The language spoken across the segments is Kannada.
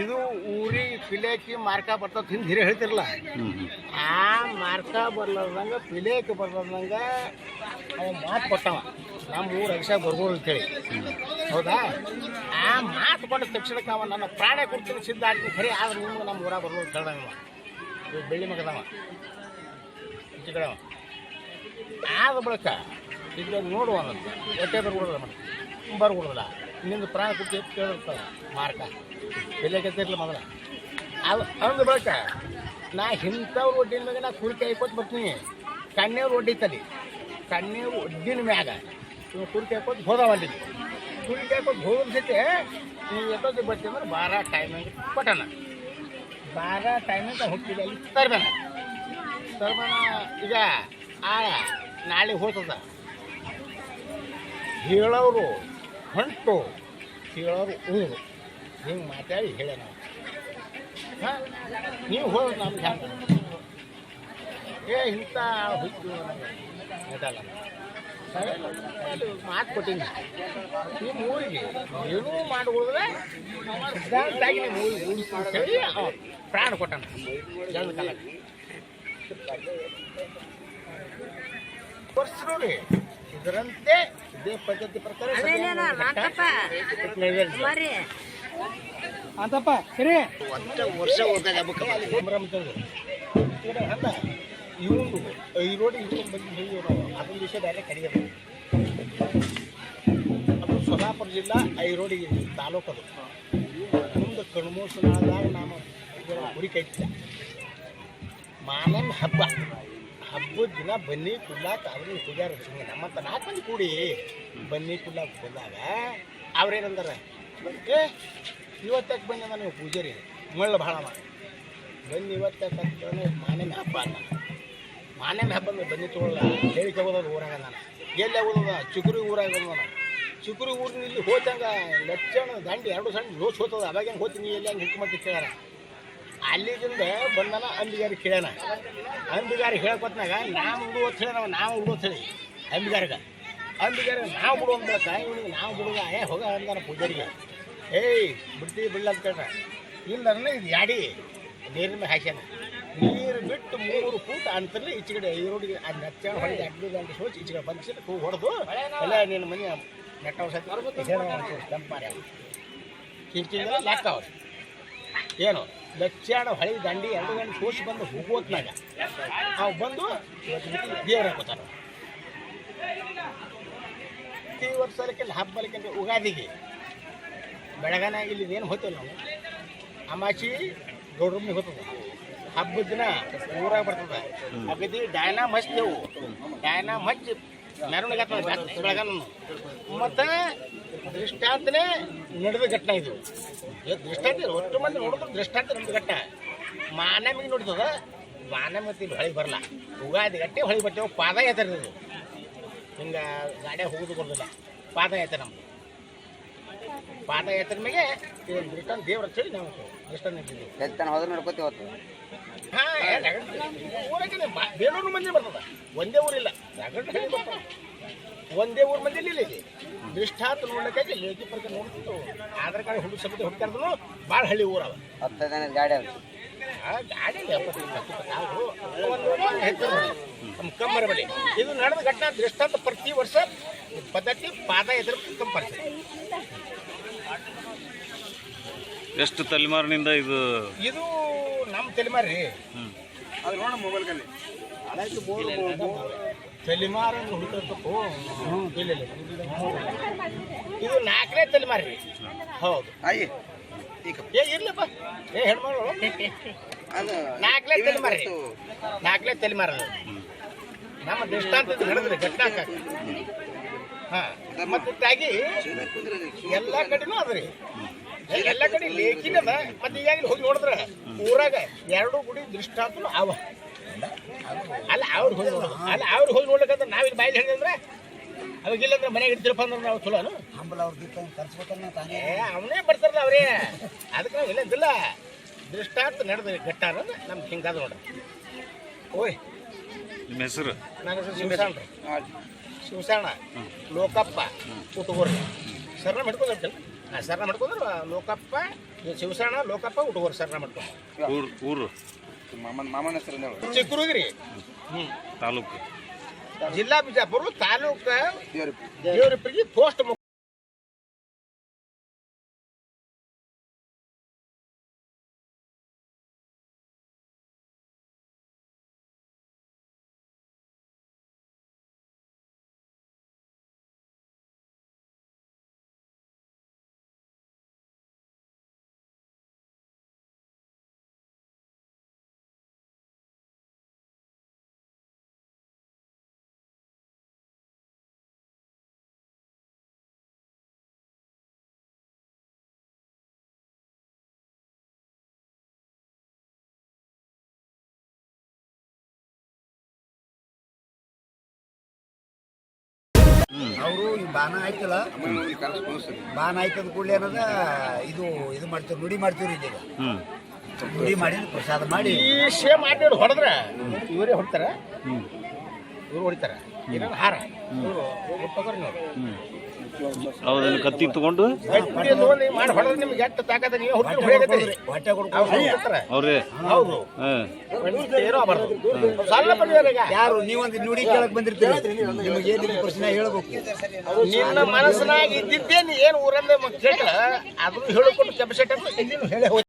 ಇದು ಊರಿಗೆ ಪಿಲೇಕಿ ಮಾರ್ಕ ಬರ್ತದ ಹಿಂದೆ ಹಿರಿಯ ಹೇಳ್ತಿರಲ್ಲ. ಆ ಮಾರ್ಕ ಬರ್ಲಾರ್ದಂಗ ಪಿಲೇಕಿ ಬರ್ಲಾರ್ದಂಗ ಅವ ಮಾತು ಕೊಟ್ಟವ. ನಮ್ಮ ಊರು ಅಕ್ಷ ಬರ್ಬೋದು ಅಂತೇಳಿ. ಹೌದಾ? ಆ ಮಾತು ಕೊಟ್ಟ ತಕ್ಷಣಕ್ಕೆ ಅವ ನನ್ನ ಪ್ರಾಣ ಕೊಡ್ತೀನಿ ಸಿದ್ಧ ಆಗ್ತೀನಿ. ಖರೆ, ಆದ್ರೆ ನಿಮ್ಗೆ ನಮ್ಮ ಊರಾಗ ಬರ್ಬೋದು ಅಂತ ಹೇಳ್ದಂಗ ಬೆಳ್ಳಿ ಮಗದವ. ಆದ ಬಳಿಕ ಈಗ ನೋಡುವ ಹೊಟ್ಟೆ ಬರ್ಬಿಡೋದಿಲ್ಲ ಮತ್ತೆ. ಬರ್ಬಿಡೋದಿಲ್ಲ ನಿಂದು ಪ್ರಾಣ ಕೊಟ್ಟು ಕೇಳಿರ್ತಾವ ಮಾರ್ಕ. ಬೆಲೆ ಕೆತ್ತಿರ್ಲಿ ಮೊದಲ ಅದು ಅಂದ ಬಳಕ ನಾ ಇಂಥವ್ರ ಒಡ್ಡಿನ ಮ್ಯಾಗ ನಾ ಕುರಿಕೆ ಕೊಟ್ಟು ಬರ್ತೀನಿ. ಕಣ್ಣೇವ್ರ ಒಡ್ಡಿತಲ್ಲಿ. ಕಣ್ಣೇವ್ರ ಒಡ್ಡಿನ ಮ್ಯಾಗ ನೀವು ಕುರಿಕೆ ಹಾಕೋತ್ ಹೋದವ ಅಲ್ಲಿ ಕುರಿಕೆ ಹಾಕೋತ್ ಹೋದ ಸತಿ ನೀವು ಎಷ್ಟೊತ್ತಿಗೆ ಬರ್ತೀವಿ ಅಂದ್ರೆ ಬಾರ ಟೈಮಿಂಗ್ ಕೊಟ್ಟಣ ಬಾರ ಟೈಮಿಂಗ್ ಹುಟ್ಟಿದ ಅಲ್ಲಿ ತರ್ಬೇನ. ತರ್ಬೇನ ಈಗ ಆಳ ನಾಳೆ ಹೋಗ್ತದ ಹೇಳೋರು ಹೊಂಟು. ಹೇಳೋರು ಊರು ಹಿಂಗೆ ಮಾತಾಡಿ ಹೇಳ ನಾವು. ಹಾಂ? ನೀವು ಹೋಗಿ ನಮ್ಮ ಧ್ಯಾನ ಏ ಇಂಥ ಹುಚ್ಚು ಅದಲ್ಲ ಮಾತು ಕೊಟ್ಟಿನಿ. ಈ ಮೂರಿಗೆ ಏನೂ ಮಾಡಿದ್ರೆ ಸಿದ್ಧಾಂತಾಗಿ ನಿಮ್ಮ ಊರಿಗೆ ಉಳಿಸಿ ಹೇಳಿ ಅವ ಪ್ರಾಣ ಕೊಟ್ಟಾನ ಜನ ಕಾಲಕ್ಕೆ. ವರ್ಷರು ರೀ ಇದರಂತೆ ಇದೇ ಪದ್ಧತಿ ಪ್ರಕಾರ ಮರಿ. ಅಂತಪ್ಪ ಸರಿ. ವರ್ಷ ಅಲ್ಲ ಇವ್ನು ಬಂದು ಹೇಳಿ ನಾವು ಅದೊಂದು ವಿಷಯ ಬೇರೆ ಕಡಿಯೋದು ಅದು ಸೋಲಾಪುರ ಜಿಲ್ಲಾ ಐರೋಡಿ ತಾಲೂಕು ಅದು ಮುಂದೆ ಕಣ್ಮೂಸನಾದಾಗ ನಾನು ಗುರಿ ಕೈತಿದ್ದೆ. ಮಾನನ್ ಹಬ್ಬ. ಹಬ್ಬದ ದಿನ ಬನ್ನಿ ಕುಡ್ಲಾಕ ಅವ್ರಿಗೆ ಪೂಜಾರ ನಮ್ಮಂತ ನಾಲ್ಕು ಮಂದಿ ಕೂಡಿ ಬನ್ನಿ ಕುಡ್ಲಾಕ ಬಂದಾಗ ಅವ್ರೇನಂದಾರ? ಏ ಇವತ್ತಕ್ಕೆ ಬಂದ ನೀವು ಪೂಜಾರಿ. ಮಳ್ಳ ಭಾಳ ಬನ್ನಿ ಇವತ್ತಕ್ಕೆ ಅಂತ ಮಾನೆ ಹಬ್ಬ ಅಲ್ಲ. ಮಾನೇನ ಹಬ್ಬ ಬನ್ನಿ ತೊಗೊಳ್ಳ. ಹೇಳಿಕೆ ಹೋಗೋದು ಊರಾಗ ನಾನು. ಎಲ್ಲಿ ಹೋಗೋದ ಚಿಗುರಿ ಊರಾಗ ನಾನು. ಊರಿನ ಇಲ್ಲಿ ಹೋದಂಗ ಲಕ್ಷಣ ದಂಡಿ ಎರಡು ಸಣ್ಣ ಲೋಸ್ ಹೋಗ್ತದೆ ಅವಾಗ ಹೆಂಗೆ ಹೋಗ್ತೀನಿ ಎಲ್ಲಿ ಹಂಗೆ ಹಿಡ್ಕೊಂಬತ್ತಿ ಕೇಳ್ಯಾರ? ಅಲ್ಲಿದಿಂದ ಬಂದನ ಅಂಬಿಗಾರಿಗೆ ಕೇಳ್ಯಾನ. ಅಂಬಿಗಾರಿಗೆ ಹೇಳ್ಕೊತ್ನಾಗ ನಾವು ಬಿಡು ಅಂತ ಹೇಳಿ, ನಾವು ಬಿಡು ಅಂತ ಹೇಳಿ ಅಂಬಿಗಾರಿಗೆ. ಅಂಬಿಗಾರ ನಾವು ಬಿಡು ಅಂದ್ಬೇಕ ಇವ್ನಿಗೆ ನಾವು ಬಿಡುವ ಏ ಹೋಗ ಅಂದಾನ ಪೂಜಾರಿಗೆ. ಏಯ್ ಬಿಡ್ತೀವಿ ಬಿಡ್ಲ ಅಂತ ಕೇಳ್ರ ಇಲ್ಲ ಇದು ಯಾಡಿ, ನೀರಿನ ಮೇಲೆ ಹಾಕ್ಯಾನ. ನೀರು ಬಿಟ್ಟು ಮೂರು ಫೂಟ್ ಅಂತಲ್ಲಿ ಈಚೆಗಡೆ ಈ ರೋಡಿಗೆ ಅದು ನೆಚ್ಚ ಹೊಡೆದು ಅಡ್ಡಿದ ಅಂತ ಸೋಚಿ ಈಚೆಗಡೆ ಬಂದಿಸಿ ಹೂ ಹೊಡೆದು ಎಲ್ಲ ನಿನ್ನ ಮನೆ ನೆಟ್ಟ ವರ್ಷ ತಂಪಾರೆ ಏನು ಲಕ್ಷಣ ಹೊಳಿ ದಂಡಿ ಎರಡು ಗಂಟೆ ಸೋಸಿ ಬಂದು ಹೋಗೋತ್ನಾಗ ಅವು ಬಂದು ದೇವ್ರ ಹಾಕೋತಾರ ಪ್ರತಿ ವರ್ಷಕ್ಕೆ ಹಬ್ಬಲಿಕ್ಕೆ ಉಗಾದಿಗೆ. ಬೆಳಗನ ಇಲ್ಲಿ ಏನು ಹೋಗ್ತೇವೆ ನಾವು? ಅಮಾಚಿ ಗೌಡ್ರಮ್ಮಿ ಹೋಗ್ತದೆ ಹಬ್ಬದ ದಿನ ಊರಾಗ ಬರ್ತದೆ. ಅಗದಿ ಡೈನಾ ಮಚ್ತೇವು ಡೈನಾ ಮಚ್ಚಿ ಮೆರವಣಿಗೆ ಆಗ್ತದೆ ಬೆಳಗನ ಮತ್ತು ದೃಷ್ಟಾಂತನೇ ನಡೆದ ಘಟನೆ ಇದು. ದೃಷ್ಟಾಂತ. ಒಟ್ಟು ಮಂದಿ ನೋಡಿದ್ರೆ ದೃಷ್ಟಾಂತ ನಡೆದ ಘಟ್ಟ. ಮಾನಮಿಗೆ ನೋಡ್ತದೆ ಮಾನಮಿ ಹಳಿ ಹೊಳಿ ಬರಲ್ಲ ಉಗಾದಿ ಗಟ್ಟಿ ಹೊಳಿ ಬರ್ತೇವೆ ಪಾದ ಇದು ಹಿಂಗೆ ಗಾಡಿ ಹೋಗೋದು ಬರೋದಿಲ್ಲ. ಪಾದಯಾತ್ರೆ ನಮ್ದು. ಪಾದಯಾತ್ರೆ ಮೇಲೆ ಇದೊಂದು ಬ್ರಿಟನ್ ದೇವ್ರ ಚಳಿ ನಾವು ದೃಷ್ಟಾಂತ ನಿಂತಿದ್ದೀವಿ ಎತ್ತಾನ ಹೋದ್ರೆ ನೋಡ್ಕೋತೀವಿ ಹೊತ್ತು ಹಾಂ ಊರಾಗೆ ಬೇಲೂರು ಮಂದಿ ಬರ್ತದ. ಒಂದೇ ಊರಿಲ್ಲ. ರಗಡ್ ಹಳ್ಳಿ ಬರ್ತದ. ಒಂದೇ ಊರ್ ಮಂದಿ ಇಲ್ಲ ಇಲ್ಲಿ. ದೃಷ್ಟಾಂತ ನೋಡ್ಲಿಕ್ಕಾಗಿ ಲೇಖಿ ಪರ್ಕ ನೋಡ್ತಿತ್ತು ಆಧಾರ್ ಕಾರ್ಡ್ ಹುಡುಗ ಸಮಿತಿ ಹುಡುಕಾರ್ದು ಭಾಳ ಹಳ್ಳಿ ಊರವ ಹತ್ತು ಜನ ಗಾಡಿ ಕಮ್ಮರ ಬಳಿ ಇದು ನಡೆದ ಘಟನಾ ದೃಷ್ಟಾಂತ ಪ್ರತಿ ವರ್ಷ ಪದ್ಧತಿ ಪಾದ ಎದುರು ಕಂಪಲ್ಸರಿ. ಎಷ್ಟು ತಲೆಮಾರಿನಿಂದ ಇದು? ಇದು ನಮ್ಮ ತಲೆಮಾರಿ. ರೀ ಅದು ನೋಡ ಮೊಬೈಲ್ ಕಲ್ಲಿ ತಲೆಮಾರ ಹುಡುಕಬೇಕು. ಇಲ್ಲ ಇದು ನಾಲ್ಕನೇ ತಲೆಮಾರಿ. ರೀ ಹೌದು ಏ ಇರ್ಲಪ್ಪ. ಏ ಹೆಣ್ಮಗಳು. ಅದು ತಲೆಮಾರಿ. ನಾಲ್ಕಲೇ ತಲೆಮಾರ ಅದು. ನಮ್ಮ ದೃಷ್ಟಾಂತ ಹಿಡಿದ್ರೆ ಘಟ್ನಾಕ ಹಾ. ಮತ್ತಾಗಿ ಎಲ್ಲ ಕಡೆನೂ ಅದ್ರಿ. ಎಲ್ಲ ಕಡೆ ಲೇಖಿನ ಅದ ಮತ್ತೆ ಈಗಾಗಲೇ ಹೋಗಿ ನೋಡಿದ್ರೆ ಊರಾಗ ಎರಡು ಗುಡಿ ದೃಷ್ಟಾಂತನು ಅವ. ಅಲ್ಲ ಅವ್ರು ಹೋಗಿ ನೋಡೋದು ಅಲ್ಲ ಅವ್ರು ಹೋಗಿ ನೋಡ್ಲಿಕ್ಕಂದ್ರೆ ನಾವಿಲ್ಲಿ ಬಾಯಲ್ಲಿ ಹೇಳಿದ್ರೆ ಅವಾಗಿಲ್ಲ ಅಂದ್ರೆ ಮನೆಗೆ ಇಡ್ತಿರಪ್ಪ ಅಂದ್ರೆ ನಾವು ಚಲೋನು? ಹಂಬಲ ಅವ್ರ ಕರ್ಸ್ಬೇಕನ್ನ ತಾನೇ. ಅವನೇ ಬರ್ತಾರಲ್ಲ ಅವರೇ. ಅದಕ್ಕೆ ನಾವು ಇಲ್ಲದಿಲ್ಲ ದೃಷ್ಟಾಂತ ನಡೆದ ಘಟ್ಟ ಅನ್ನೋದು ನಮ್ಗೆ ಹಿಂಗಾದ ನೋಡ್ರಿ. ಓಯ್. ನಿಮ್ಮ ಹೆಸರು? ನನ್ನ ಹೆಸರು ಶಿವಶಾಣ ರೀ ಶಿವಶಾಣ ಲೋಕಪ್ಪ. ಕುಟುಂಬರ್ರಿ ಸರ್ನ ಹಿಡ್ಕೊಂಡ್ರಿ ಆ, ಶರಣ ಮಾಡ್ಕೊಂಡ್ರು ಲೋಕಪ್ಪ ಶಿವಶರಣ ಲೋಕಪ್ಪ ಹುಡುಗರು ಶರಣ ಮಾಡ್ಕೊಂಡು ಊರು ಊರು. ಮಾಮನ ಮಾಮನ ಹೆಸರು ಚಿಕ್ಕರುಗಿರಿ. ಹ್ಞೂ ತಾಲೂಕು. ಜಿಲ್ಲಾ ಬಿಜಾಪುರ ತಾಲೂಕು ದೇವ್ರ ದೇವರಿಪ್ಪರಿಗೆ ಪೋಸ್ಟ್ ಅವರು ಈ ಬಾನ ಆಯ್ತಲ್ಲ? ಬಾನ ಆಯ್ತದ ಕೂಡಲೇ ಏನದ? ಇದು ಇದು ಮಾಡ್ತೀವಿ, ನುಡಿ ಮಾಡ್ತೀವ್ರಿ ಹ್ಞೂ ನುಡಿ ಮಾಡಿ ಪ್ರಸಾದ ಮಾಡಿ. ಈ ಸೇಮ್ ಮಾಡಿ ಹೊಡೆದ್ರ, ಇವರೇ ಹೊಡ್ತಾರ. ಇವ್ರು ಹೊಡಿತಾರ. ಹಾರ. ಕತ್ತಿ ತಗೊಂಡು? ಮಾಡಿ ಹೊಡೆದ್ರೆ ನಿಮ್ಗೆ ಎಷ್ಟು ತಾಕತ್ತ? ನೀವು ಹೊಡಿಯಕತ್ತೀರಿ. ಅವ್ರು ಹೌದು. ಏನೋ ಸಣ್ಣ ಯಾರು ನೀವೊಂದು ನುಡಿ ಕೇಳಕ್ ಬಂದಿರ್ತೀರಿ? ನಿಮಗೆ ಏನಿದೆ ಪ್ರಶ್ನೆ ಹೇಳ್ಬೇಕು? ನಿನ್ನ ಮನಸ್ಸಿನಾಗ ಇದ್ದಿದ್ದೇನು ಏನು ಊರಂದ ಕೇಳ ಅದನ್ನು ಹೇಳಿಕೊಂಡು ಕೆಪಾಸಿಟಿ ಅಂತ ಹೇಳಿ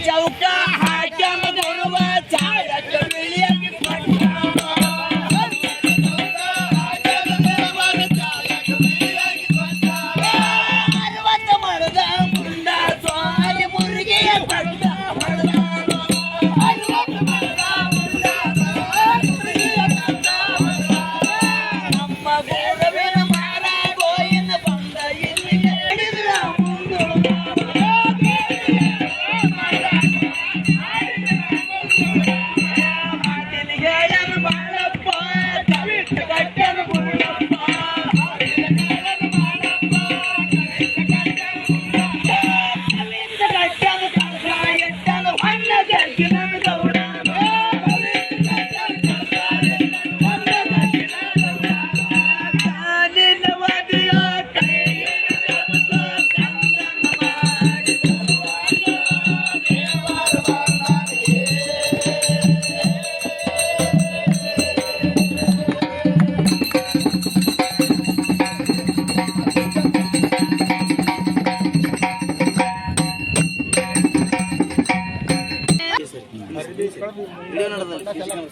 Chabucá.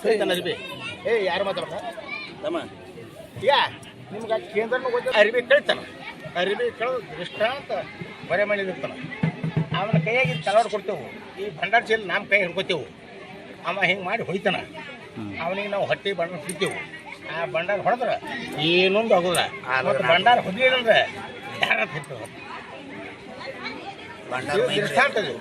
ಕಳಿತಾನ ಅರಿಬಿ. ಏ ಯಾರು ಮಾತಾಡ್ತಾರ ತಮ್ಮ ಈಗ ನಿಮ್ಗೆ ಕೇಂದ್ರ ಗೊತ್ತ ಅರಿಬಿ ಕಳಿತಾನ. ಅರಿಬಿ ಕಳೆದು ದೃಷ್ಟಾಂತ ಬರೆ ಮಾಡಿದಿರ್ತಾನ ಅವನ ಕೈಯಾಗಿ ತಲವಾಡ್ ಕೊಡ್ತೇವು. ಈ ಭಂಡಾರ ಚೀಲ ನಮ್ಮ ಕೈ ಹಿಡ್ಕೊತೇವು. ಅವ ಹಿಂಗೆ ಮಾಡಿ ಹೊಯ್ತಾನ. ಅವನಿಗೆ ನಾವು ಹೊಟ್ಟೆ ಭಂಡಾರ ಹಿಡ್ತೇವು ಆ ಭಂಡಾರ ಹೊಡೆದ್ರೆ ಏನೊಂದು ಆಗೋಲ್ಲ ಮತ್ತು ಭಂಡಾರ ಅಂದ್ರೆ ಯಾರ ದೃಷ್ಟಾಂತ ಇದು